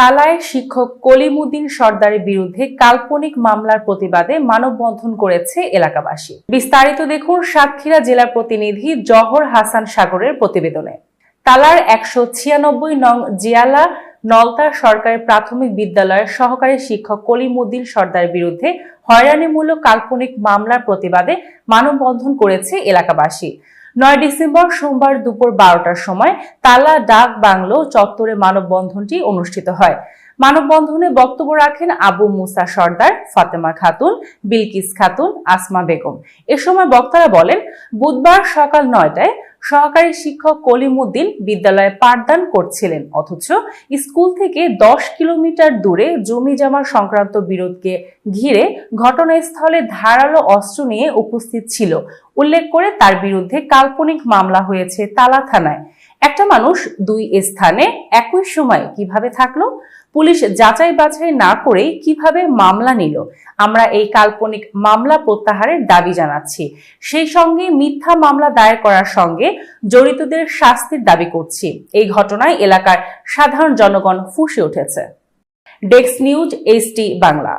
তালায় শিক্ষক কলিমুদ্দিন সর্দারের বিরুদ্ধে কাল্পনিক মামলার প্রতিবাদে মানববন্ধন করেছে এলাকাবাসী। বিস্তারিত দেখুন সাতক্ষীরা জেলা প্রতিনিধি জহর হাসান সাগরের প্রতিবেদনে। তালার একশো ছিয়ানব্বই নং জিয়ালা নলতা সরকারি প্রাথমিক বিদ্যালয়ের সহকারী শিক্ষক কলিমুদ্দিন সর্দারের বিরুদ্ধে হয়রানিমূলক কাল্পনিক মামলার প্রতিবাদে মানববন্ধন করেছে এলাকাবাসী। নয় ডিসেম্বর সোমবার দুপুর বারোটার সময় তালা ডাক বাংলো চত্বরে মানববন্ধনটি অনুষ্ঠিত হয়। মানববন্ধনে বক্তব্য রাখেন আবু মুসা সর্দার, ফাতেমা খাতুন, বিলকিস খাতুন, আসমা বেগম। এ সময় বক্তারা বলেন, বুধবার সকাল নয়টায় সহকারী শিক্ষক কলিমুদ্দিন বিদ্যালয়ে পাঠদান করছিলেন, অথচ স্কুল থেকে দশ কিলোমিটার দূরে জমি জমা সংক্রান্ত বিরোধকে ঘিরে ঘটনাস্থলে ধারালো অস্ত্র নিয়ে উপস্থিত ছিল। উল্লেখ করে তার বিরুদ্ধে কাল্পনিক মামলা হয়েছে তালা থানায়। একটা মানুষ দুই স্থানে একই সময় কীভাবে থাকল, পুলিশ যাচাই বাছাই না করেই কীভাবে মামলা নিল, আমরা এই কাল্পনিক মামলা প্রত্যাহারের দাবি জানাচ্ছি। সেই সঙ্গে মিথ্যা মামলা দায়ের করার সঙ্গে জড়িতদের শাস্তির দাবি করছি। এই ঘটনায় এলাকার সাধারণ জনগণ ফুঁসে উঠেছে। Desk news HT Bangla.